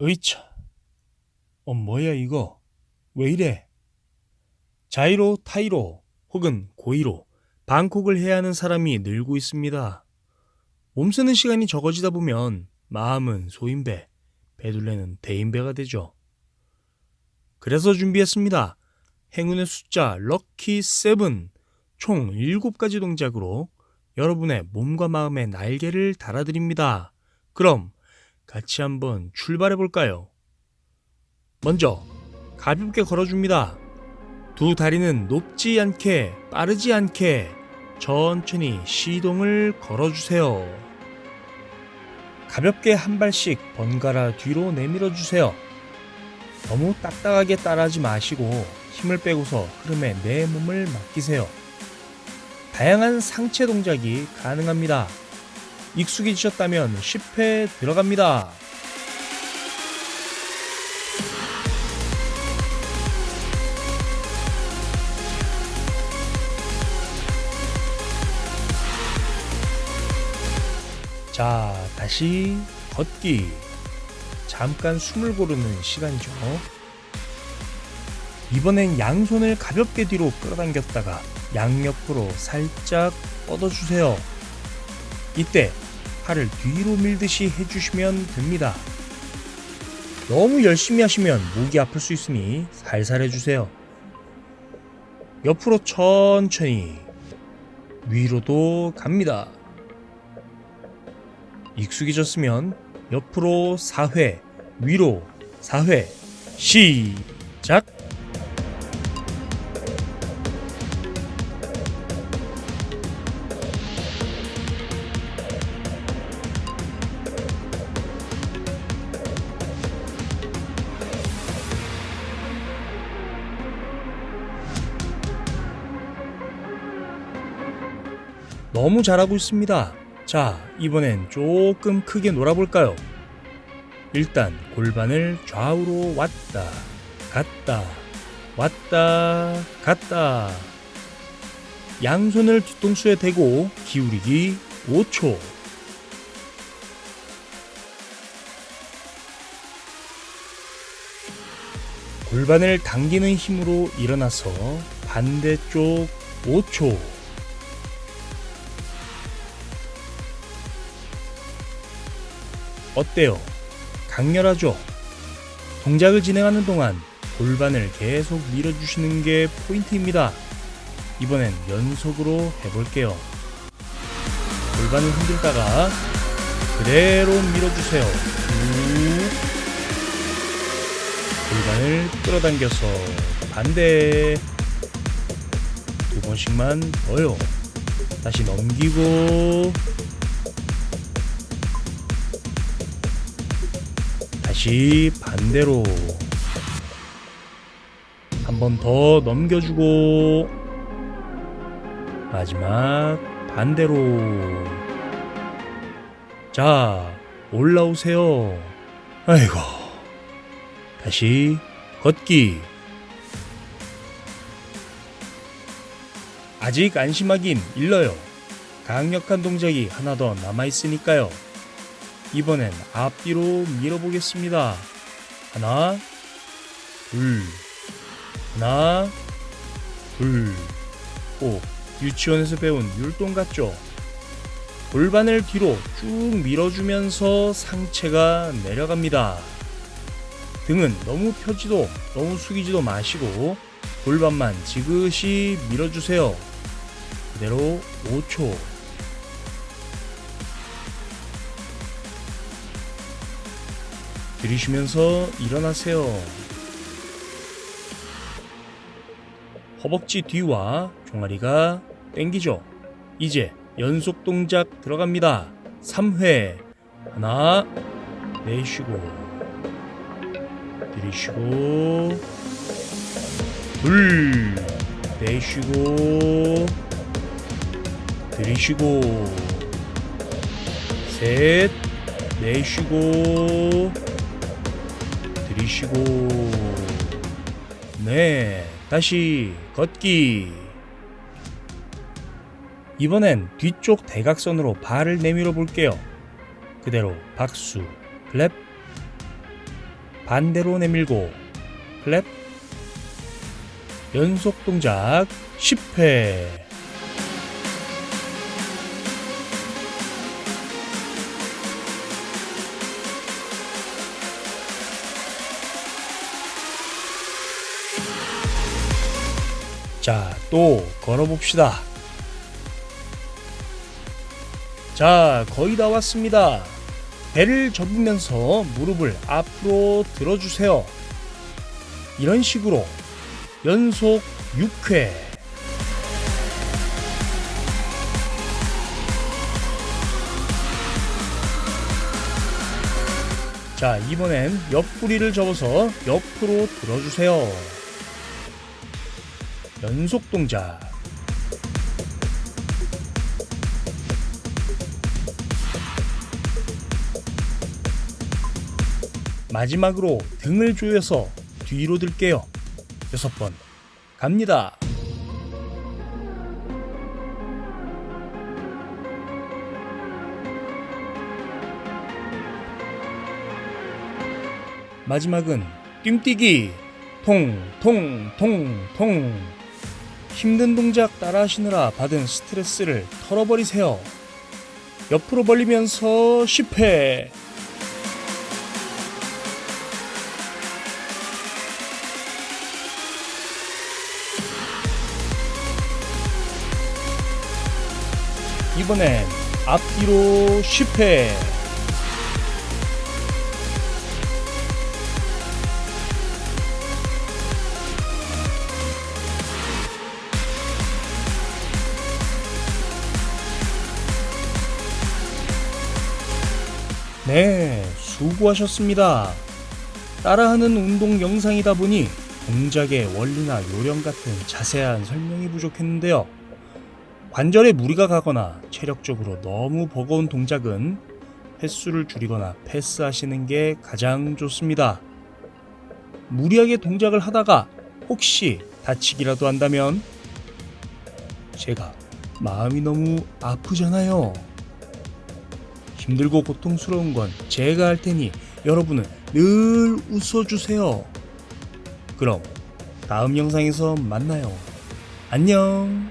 으이차. 어, 뭐야, 이거? 왜 이래? 자이로, 타이로, 혹은 고이로, 방콕을 해야 하는 사람이 늘고 있습니다. 몸 쓰는 시간이 적어지다 보면 마음은 소인배, 배둘레는 대인배가 되죠. 그래서 준비했습니다. 행운의 숫자 럭키 세븐 총 7가지 동작으로 여러분의 몸과 마음의 날개를 달아드립니다. 그럼 같이 한번 출발해 볼까요? 먼저 가볍게 걸어줍니다. 두 다리는 높지 않게 빠르지 않게 천천히 시동을 걸어주세요. 가볍게 한 발씩 번갈아 뒤로 내밀어 주세요. 너무 딱딱하게 따라하지 마시고 힘을 빼고서 흐름에 내 몸을 맡기세요. 다양한 상체 동작이 가능합니다. 익숙해지셨다면 10회 들어갑니다. 자, 다시 걷기. 잠깐 숨을 고르는 시간이죠. 이번엔 양손을 가볍게 뒤로 끌어당겼다가 양옆으로 살짝 뻗어주세요. 이때 팔을 뒤로 밀듯이 해주시면 됩니다. 너무 열심히 하시면 목이 아플 수 있으니 살살 해주세요. 옆으로 천천히 위로도 갑니다. 익숙해졌으면 옆으로 4회, 위로 4회, 시작! 너무 잘하고 있습니다. 자, 이번엔 조금 크게 놀아볼까요? 일단 골반을 좌우로 왔다, 갔다, 왔다, 갔다. 양손을 뒤통수에 대고 기울이기 5초. 골반을 당기는 힘으로 일어나서 반대쪽 5초. 어때요? 강렬하죠? 동작을 진행하는 동안 골반을 계속 밀어주시는 게 포인트입니다. 이번엔 연속으로 해볼게요. 골반을 흔들다가 그대로 밀어주세요. 쭉. 골반을 끌어당겨서 반대 두 번씩만 더요. 다시 넘기고 다시 반대로 한 번 더 넘겨주고 마지막 반대로. 자 올라오세요. 아이고 다시 걷기. 아직 안심하긴 일러요. 강력한 동작이 하나 더 남아있으니까요 이번엔 앞뒤로 밀어보겠습니다. 하나, 둘, 하나, 둘. 오, 유치원에서 배운 율동 같죠? 골반을 뒤로 쭉 밀어주면서 상체가 내려갑니다. 등은 너무 펴지도 너무 숙이지도 마시고 골반만 지그시 밀어주세요. 그대로 5초. 들이쉬면서 일어나세요. 허벅지 뒤와 종아리가 땡기죠. 이제 연속 동작 들어갑니다. 3회. 하나, 내쉬고, 들이쉬고, 둘, 내쉬고, 들이쉬고, 셋, 내쉬고, 들이쉬고. 네 다시 걷기. 이번엔 뒤쪽 대각선으로 발을 내밀어 볼게요. 그대로 박수 클랩. 반대로 내밀고 클랩. 연속 동작 10회 자, 또 걸어봅시다. 자, 거의 다 왔습니다. 배를 접으면서 무릎을 앞으로 들어주세요. 이런 식으로 연속 6회. 자, 이번엔 옆구리를 접어서 옆으로 들어주세요. 연속 동작. 마지막으로 등을 조여서 뒤로 들게요. 여섯 번. 갑니다. 마지막은 띵뛰기. 통, 통, 통, 통. 힘든 동작 따라 하시느라 받은 스트레스를 털어버리세요. 옆으로 벌리면서 10회. 이번엔 앞뒤로 10회. 네, 수고하셨습니다. 따라하는 운동 영상이다 보니 동작의 원리나 요령 같은 자세한 설명이 부족했는데요. 관절에 무리가 가거나 체력적으로 너무 버거운 동작은 횟수를 줄이거나 패스하시는 게 가장 좋습니다. 무리하게 동작을 하다가 혹시 다치기라도 한다면 제가 마음이 너무 아프잖아요. 힘들고 고통스러운 건 제가 할 테니 여러분은 늘 웃어주세요. 그럼 다음 영상에서 만나요. 안녕.